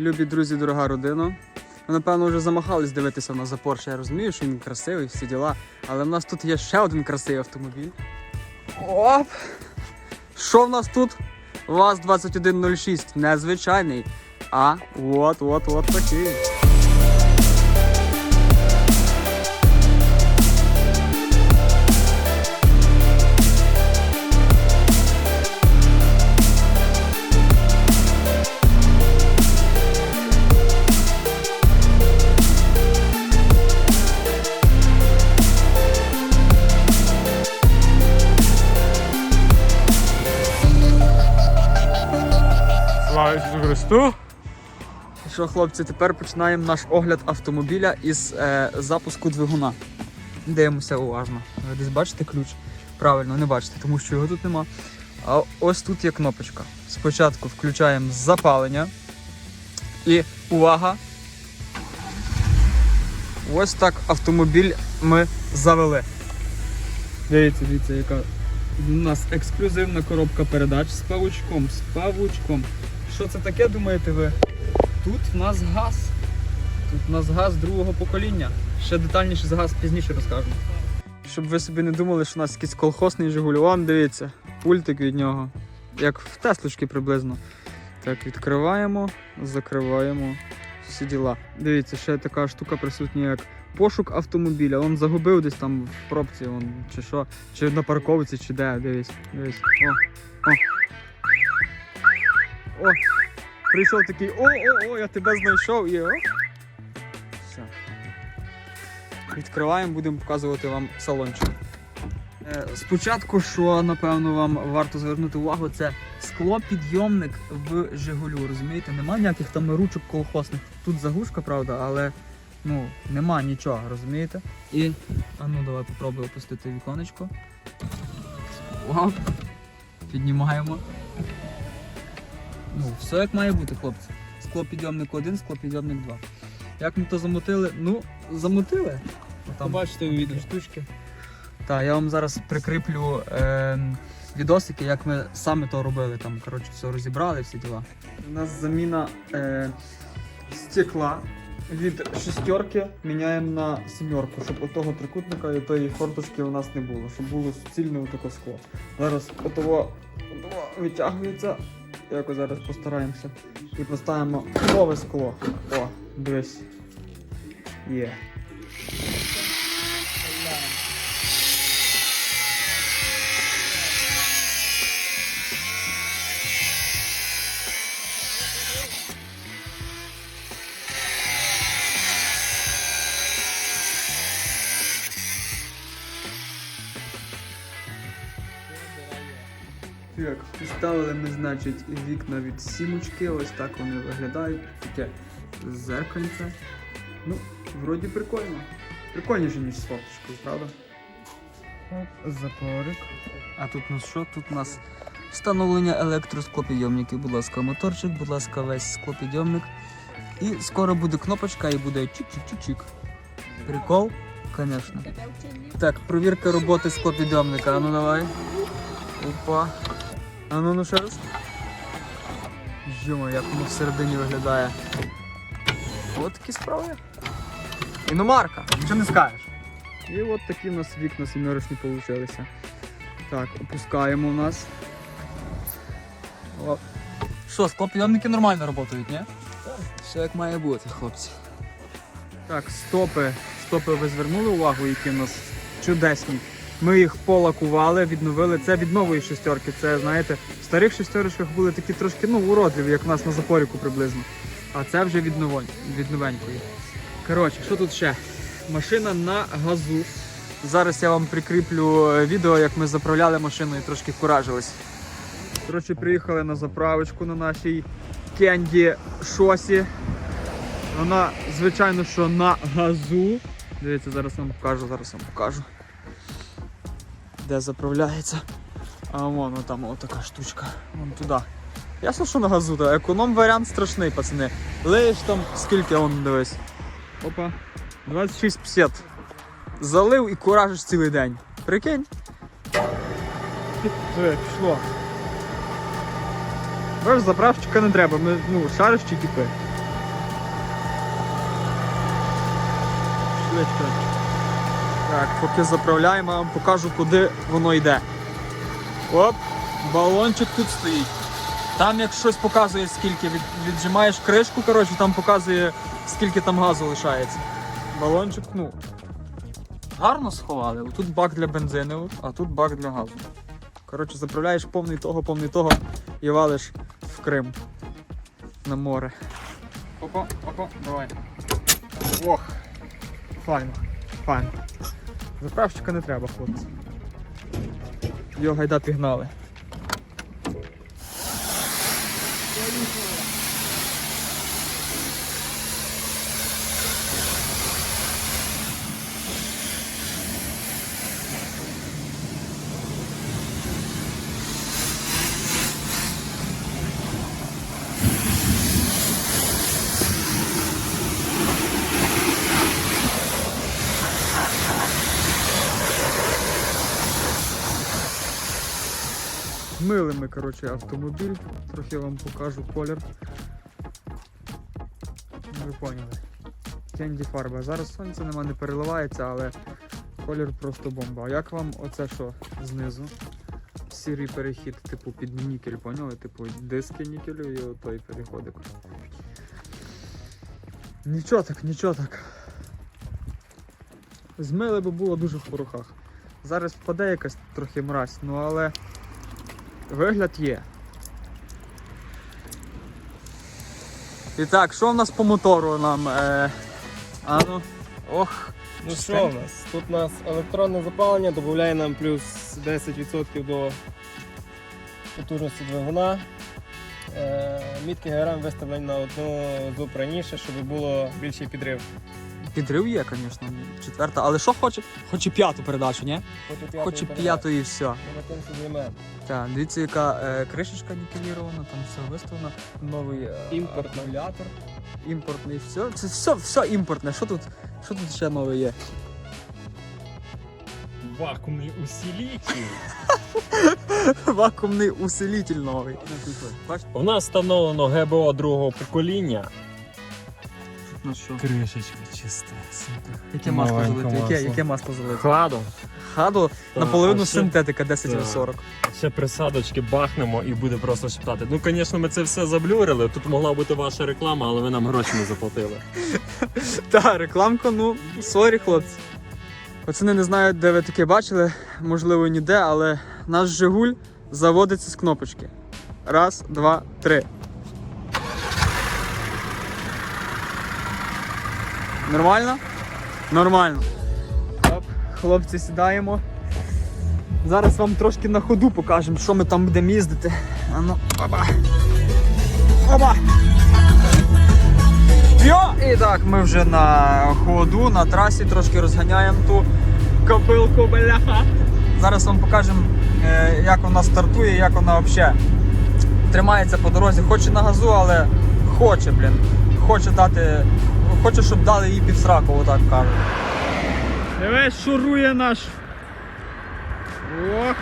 Любі друзі, дорога родина. Ви, напевно, вже замахались дивитися на за Porsche. Я розумію, що він красивий, всі діла. Але в нас тут є ще один красивий автомобіль. Оп! Що в нас тут? ВАЗ-2106. Незвичайний. А от, от, от такий. Слава Христу! Що, хлопці, тепер починаємо наш огляд автомобіля із е, запуску двигуна. Дивимося уважно. Ви десь бачите ключ? Правильно, не бачите, тому що його тут нема. А ось тут є кнопочка. Спочатку включаємо запалення. І увага! Ось так автомобіль ми завели. Дивіться, дивіться, яка у нас ексклюзивна коробка передач з павучком, з павучком. Що це таке, думаєте ви? Тут в нас газ. Тут в нас газ другого покоління. Ще детальніше за газ пізніше розкажемо. Щоб ви собі не думали, що у нас якийсь колхозний Жигуль. Вон, дивіться, пультик від нього. Як в Теслочки приблизно. Так, відкриваємо, закриваємо. Всі діла. Дивіться, ще така штука присутня, як пошук автомобіля. Он загубив десь там в пробці, он, чи що, чи на парковці, чи де. Дивись, дивись. О, о. О, прийшов такий о-о-о, я тебе знайшов і о. Все. Відкриваємо, будемо показувати вам салончик. Е, Спочатку, що напевно вам варто звернути увагу, це склопідйомник в Жигулю. Розумієте, нема ніяких там ручок колхозних. Тут заглушка, правда, але ну, нема нічого, розумієте? І. А ну давай попробуй опустити віконечко. Оп. Піднімаємо. Ну, все як має бути, хлопці. Склопідйомник один, склопідйомник два. Як ми то замотили? Ну, замотили. Там Побачите у відео. штучки. Так, я вам зараз прикріплю е, відосики, як ми саме то робили. Там, коротше, все розібрали, всі діла. У нас заміна е, стекла від шістерки міняємо на сімерку, щоб отого трикутника і тої форточки у нас не було, щоб було суцільне отаке скло. Зараз отого, отого витягується. Якось зараз постараємося. І поставимо нове скло. О, дивись. Є. Так, поставили ми, значить, вікна від сімочки, ось так вони виглядають. Таке зеркальце. Ну, вроді прикольно. Прикольніше, ніж з фоточкою, правда? Запорик. А тут у нас що? Тут у нас встановлення електросклопідйомників. Будь ласка, моторчик, будь ласка, весь склопідйомник. І скоро буде кнопочка і буде чик-чик-чик-чик. Прикол? Звісно. Так, провірка роботи склопідйомника. А ну давай. Опа. А ну ну ще раз. Йома, як воно всередині виглядає. От такі справи. Іномарка, нічого не скажеш. І от такі в нас вікна сімерочні получилися. Так, опускаємо у нас. О. Що, склопідйомники нормально працюють, ні? Все як має бути, хлопці. Так, стопи. Стопи ви звернули увагу, які в нас чудесні. Ми їх полакували, відновили. Це від нової шестерки. Це, знаєте, в старих шестерочках були такі трошки ну, уродливі, як у нас на запоріку приблизно. А це вже від, новонь, від новенької. Коротше, що тут ще? Машина на газу. Зараз я вам прикріплю е, відео, як ми заправляли машину і трошки куражились. Коротше, приїхали на заправочку на нашій Кенді Шосі. Вона, звичайно, що на газу. Дивіться, зараз вам покажу, зараз вам покажу де заправляється. А вон ну, там отака штучка. Вон туди. Ясно, що на газу, та економ варіант страшний, пацани. Лиєш там скільки вон дивись. Опа. 26,50. Залив і куражиш цілий день. Прикинь. Диви, пішло. Бач, заправщика не треба, ми ну, шариш чи кіпи. Пішли, так, поки заправляємо, я вам покажу, куди воно йде. Оп, балончик тут стоїть. Там як щось показує, скільки від, віджимаєш кришку, коротше, там показує, скільки там газу лишається. Балончик, ну. Гарно сховали. Тут бак для бензину, а тут бак для газу. Коротше, заправляєш повний того, повний того і валиш в Крим. На море. Опа, опа, давай. Ох. Файно, файно. Заправщика не треба, хлопці. Його гайда пігнали. Мили ми, коротше, автомобіль. Трохи вам покажу колір. Ну, Ви поняли. Кенді фарба. Зараз сонця нема, не переливається, але колір просто бомба. А як вам оце що знизу? Сірий перехід, типу під нікель, поняли? Типу диски нікелю і отой переходик. Нічого так, нічого так. Змили би було дуже в порохах. Зараз впаде якась трохи мразь, ну але вигляд є. І так, що в нас по мотору нам? Е... А ну. Ох. Ну що в нас? Тут у нас електронне запалення додає нам плюс 10% до потужності двигуна. Е, Мітки ГРМ виставлені на одну зуб раніше, щоб було більший підрив. Підрив є, звісно, четверта. Але що хоче? Хоче п'яту передачу, ні? Хоче п'яту і все. Ми сидимо. Так, дивіться, яка е, кришечка нікелірована, там все виставлено. Новий е, Імпортний. акумулятор. Імпортний, все. Це все, все імпортне. Що тут, що тут ще нове є? Вакуумний усилитель. Вакуумний усилитель новий. У нас встановлено ГБО другого покоління. Ну що? Кришечка чиста. Яке масло Маленьке? Яке, масло. яке масло залите? Кладу. Хаду Та, наполовину а ще- синтетика 10 в Так. 40. Ще присадочки бахнемо і буде просто шептати. Ну, звісно, ми це все заблюрили. Тут могла бути ваша реклама, але ви нам гроші не заплатили. Та, рекламка, ну, сорі, хлопці. Пацани не знаю, де ви таке бачили, можливо, ніде, але наш Жигуль заводиться з кнопочки. Раз, два, три. Нормально? Нормально. Оп, хлопці, сідаємо. Зараз вам трошки на ходу покажемо, що ми там будемо їздити. А ну, оба. Оба! Йо! І так, ми вже на ходу, на трасі трошки розганяємо ту копилку, бляха. Зараз вам покажемо, е, як вона стартує, як вона взагалі тримається по дорозі. Хоче на газу, але хоче, блін. Хоче дати. Хоче, щоб дали їй під сраку, отак кажуть. Дивись, шурує наш. Ох.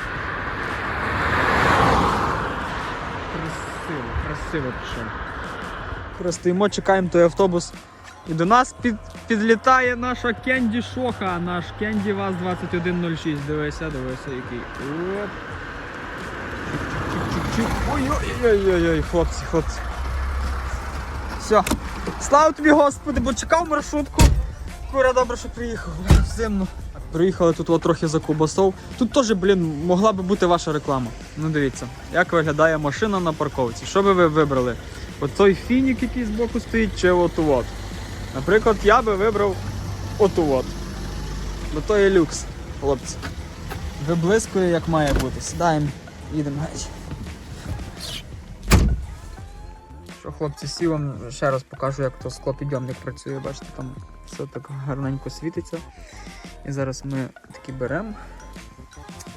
Красиво, красиво пішов. Стоїмо, чекаємо той автобус. І до нас під, підлітає наша Кенді Шоха, наш Кенді ВАЗ 2106. Дивися, дивися, який. Оп. Чик-чик-чик. Ой-ой-ой-ой, хлопці, хлопці. Все. Слава тобі, Господи, бо чекав маршрутку. Кура, добре, що приїхав. Зимно. Приїхали тут от трохи за кубасов. Тут теж, блін, могла би бути ваша реклама. Ну дивіться, як виглядає машина на парковці. Що би ви вибрали? Той фінік, який збоку стоїть, чи оту от. Наприклад, я би вибрав оту от. Бо то є люкс, хлопці. Виблискує, як має бути. Сідаємо, їдемо геть. Що, хлопці, сів вам ще раз покажу, як то склопідйомник працює. Бачите, там все так гарненько світиться. І зараз ми такі беремо.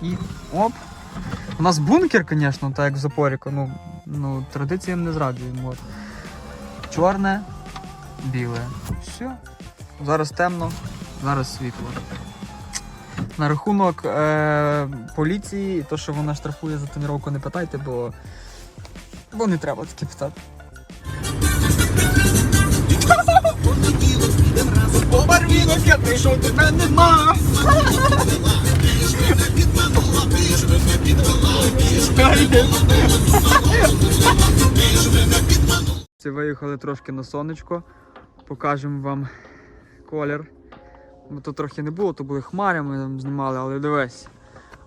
І оп! У нас бункер, звісно, так як в Запоріку. Ну, ну, традиціям не зраджуємо. Чорне, біле. Все. Зараз темно, зараз світло. На рахунок е- поліції, то, що вона штрафує за тоніровку, не питайте, бо, бо не треба таке питати. Барвінок я прийшов, тебе нема. Виїхали трошки на сонечко. Покажемо вам колір. Бо то трохи не було, то були хмари, ми там знімали, але дивись.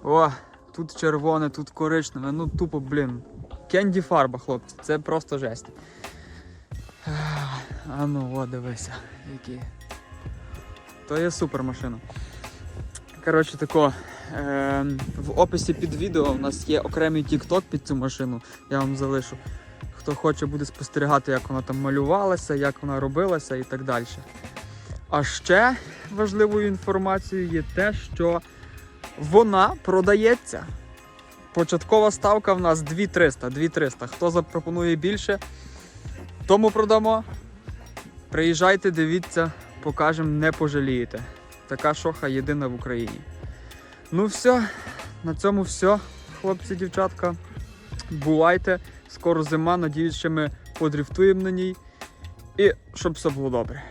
О, тут червоне, тут коричневе, ну тупо, блін. Кенді фарба, хлопці, це просто жесть. А ну, о, дивися, які. То є супер машина. Коротше, тако. Е, в описі під відео у нас є окремий TikTok під цю машину. Я вам залишу. Хто хоче буде спостерігати, як вона там малювалася, як вона робилася і так далі. А ще важливою інформацією є те, що вона продається. Початкова ставка в нас 2300. 2300. Хто запропонує більше, тому продамо. Приїжджайте, дивіться, покажемо, не пожалієте. Така шоха єдина в Україні. Ну все, на цьому все, хлопці, дівчатка. Бувайте. Скоро зима, надіюсь, що ми подрифтуємо на ній. І щоб все було добре.